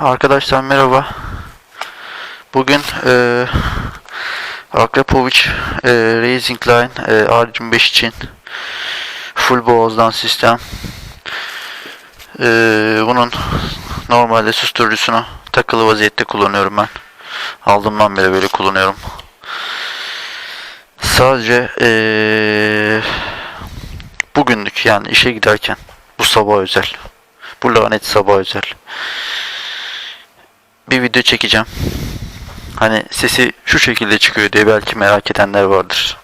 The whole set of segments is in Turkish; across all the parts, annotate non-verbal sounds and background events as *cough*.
Arkadaşlar merhaba. Bugün eee Akrapovic eee Racing Line eee R25 için full boğazdan sistem. Eee, bunun normalde susturucusunu takılı vaziyette kullanıyorum ben. Aldığımdan beri böyle kullanıyorum. Sadece eee bugünlük yani işe giderken bu sabah özel. Bu lanet sabah özel bir video çekeceğim. Hani sesi şu şekilde çıkıyor diye belki merak edenler vardır.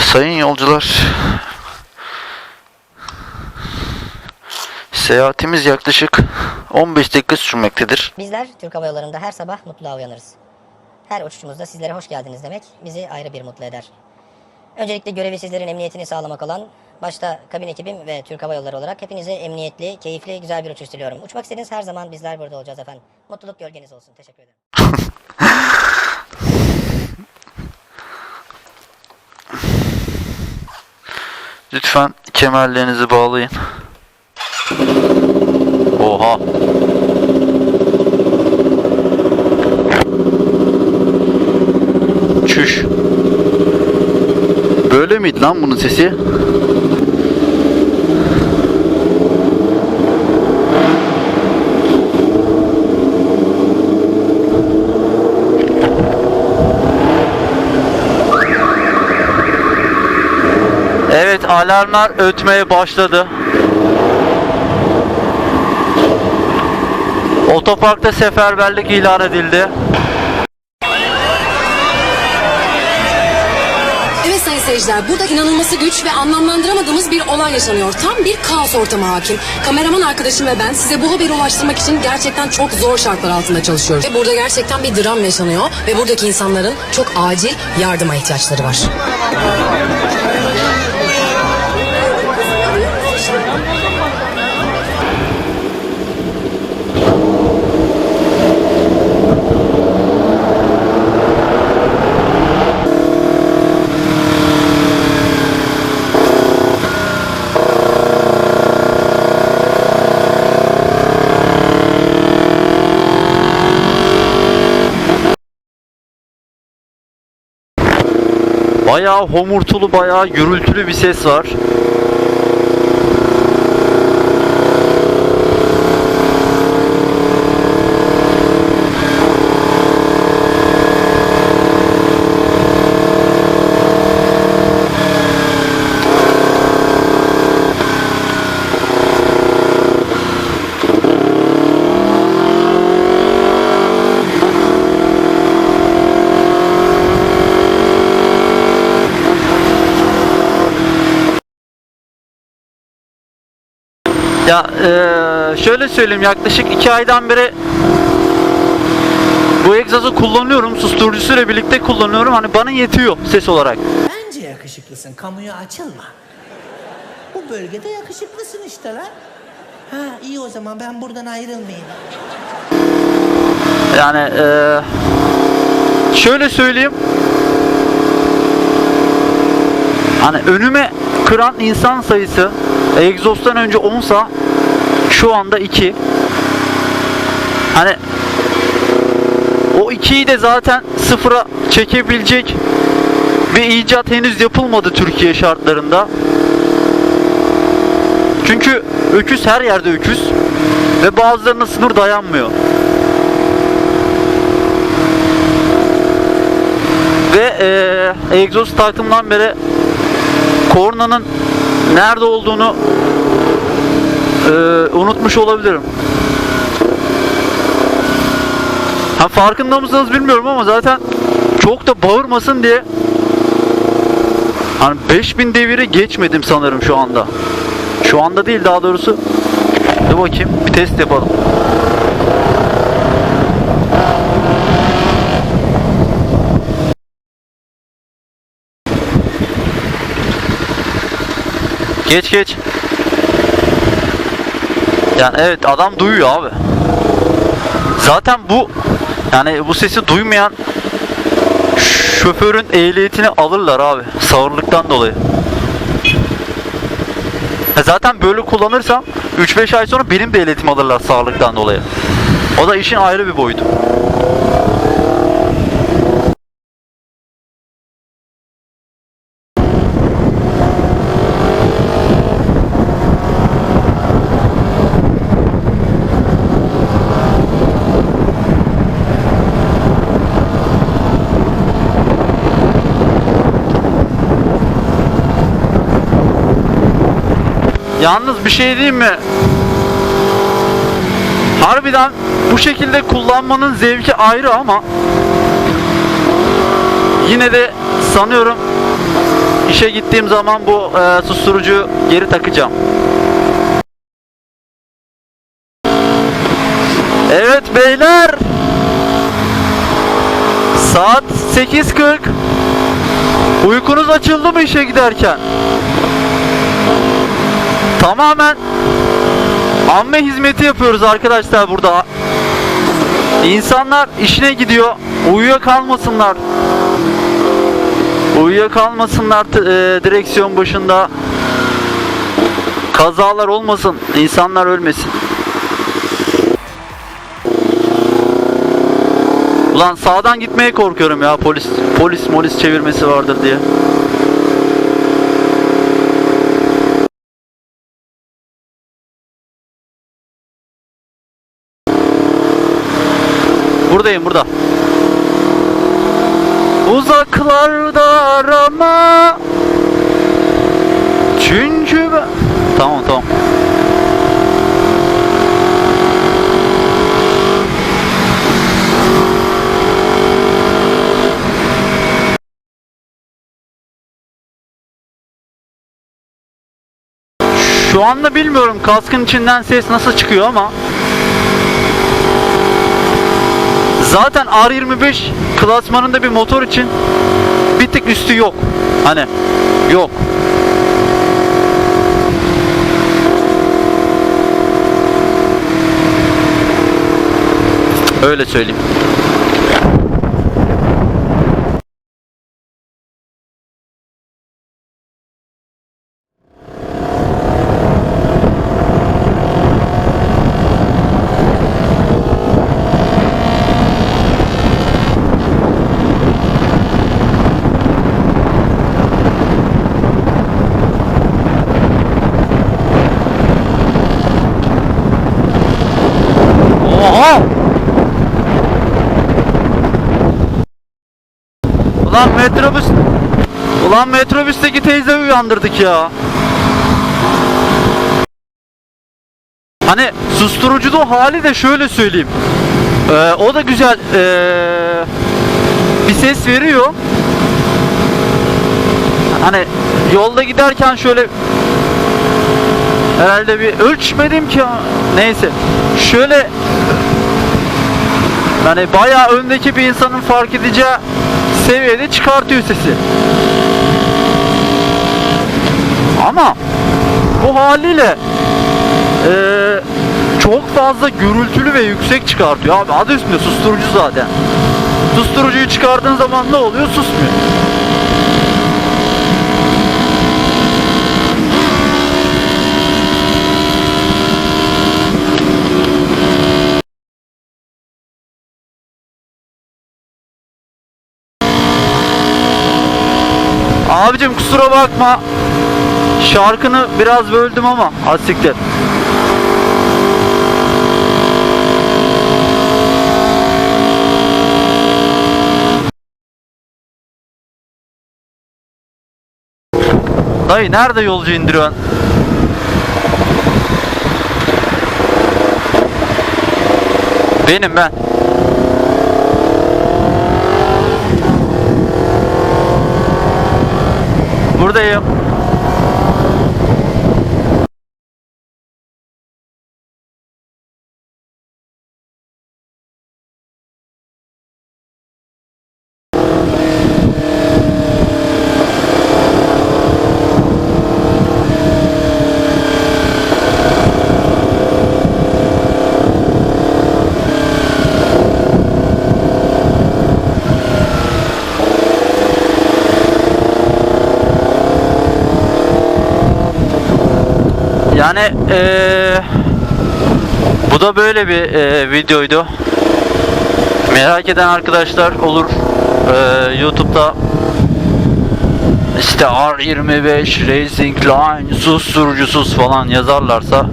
Sayın yolcular, seyahatimiz yaklaşık 15 dakika sürmektedir. Bizler Türk Hava Yolları'nda her sabah mutluğa uyanırız. Her uçuşumuzda sizlere hoş geldiniz demek bizi ayrı bir mutlu eder. Öncelikle görevi sizlerin emniyetini sağlamak olan başta kabin ekibim ve Türk Hava Yolları olarak hepinize emniyetli, keyifli, güzel bir uçuş diliyorum. Uçmak istediğiniz her zaman bizler burada olacağız efendim. Mutluluk gölgeniz olsun. Teşekkür ederim. *laughs* Lütfen kemerlerinizi bağlayın. Oha. Çüş. Böyle miydi lan bunun sesi? Evet alarmlar ötmeye başladı. Otoparkta seferberlik ilan edildi. Evet sayın seyirciler burada inanılması güç ve anlamlandıramadığımız bir olay yaşanıyor. Tam bir kaos ortamı hakim. Kameraman arkadaşım ve ben size bu haberi ulaştırmak için gerçekten çok zor şartlar altında çalışıyoruz. Ve burada gerçekten bir dram yaşanıyor ve buradaki insanların çok acil yardıma ihtiyaçları var. Bayağı homurtulu, bayağı gürültülü bir ses var. Ya eee, şöyle söyleyeyim yaklaşık iki aydan beri bu egzozu kullanıyorum. Susturucusuyla birlikte kullanıyorum. Hani bana yetiyor ses olarak. Bence yakışıklısın. Kamuya açılma. Bu bölgede yakışıklısın işte lan. Ha iyi o zaman ben buradan ayrılmayayım. Yani eee, şöyle söyleyeyim. Hani önüme kıran insan sayısı egzozdan önce 10'sa şu anda 2. Hani o 2'yi de zaten sıfıra çekebilecek bir icat henüz yapılmadı Türkiye şartlarında. Çünkü öküz her yerde öküz ve bazılarına sınır dayanmıyor. Ve eee egzoz taktığımdan beri kornanın nerede olduğunu eee, unutmuş olabilirim. Ha farkında mısınız bilmiyorum ama zaten çok da bağırmasın diye hani 5000 deviri geçmedim sanırım şu anda. Şu anda değil daha doğrusu. Dur bakayım bir test yapalım. Geç geç. Yani evet adam duyuyor abi. Zaten bu yani bu sesi duymayan şoförün ehliyetini alırlar abi sağırlıktan dolayı. E zaten böyle kullanırsam 3-5 ay sonra benim de ehliyetimi alırlar sağlıktan dolayı. O da işin ayrı bir boyutu. Yalnız bir şey diyeyim mi? Harbiden bu şekilde kullanmanın zevki ayrı ama yine de sanıyorum işe gittiğim zaman bu e, susturucu geri takacağım. Evet beyler. Saat 8.40. Uykunuz açıldı mı işe giderken? Tamamen amme hizmeti yapıyoruz arkadaşlar burada. İnsanlar işine gidiyor. Uyuya kalmasınlar. Uyuya kalmasınlar e, direksiyon başında. Kazalar olmasın. insanlar ölmesin. Ulan sağdan gitmeye korkuyorum ya polis polis molis çevirmesi vardır diye. Buradayım burada. Uzaklarda arama. Çünkü ben... Tamam tamam. Şu anda bilmiyorum kaskın içinden ses nasıl çıkıyor ama Zaten R25 klasmanında bir motor için bir tık üstü yok. Hani yok. Öyle söyleyeyim. Ulan metrobüs Ulan metrobüsteki teyze uyandırdık ya. Hani susturucuda o hali de şöyle söyleyeyim. Ee, o da güzel ee, bir ses veriyor. Hani yolda giderken şöyle herhalde bir ölçmedim ki neyse. Şöyle yani bayağı öndeki bir insanın fark edeceği seviyede çıkartıyor sesi. Ama bu haliyle eee, çok fazla gürültülü ve yüksek çıkartıyor. Abi adı üstünde susturucu zaten. Susturucuyu çıkardığın zaman ne oluyor? Susmuyor. Abicim kusura bakma. Şarkını biraz böldüm ama asiktir. Dayı nerede yolcu indiriyorsun? Benim ben. Buradayım. Yani eee, bu da böyle bir eee, videoydu. Merak eden arkadaşlar olur. Eee, YouTube'da işte R25 Racing Line susturucusuz falan yazarlarsa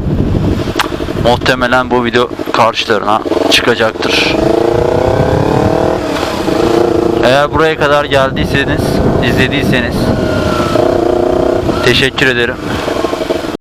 muhtemelen bu video karşılarına çıkacaktır. Eğer buraya kadar geldiyseniz, izlediyseniz teşekkür ederim.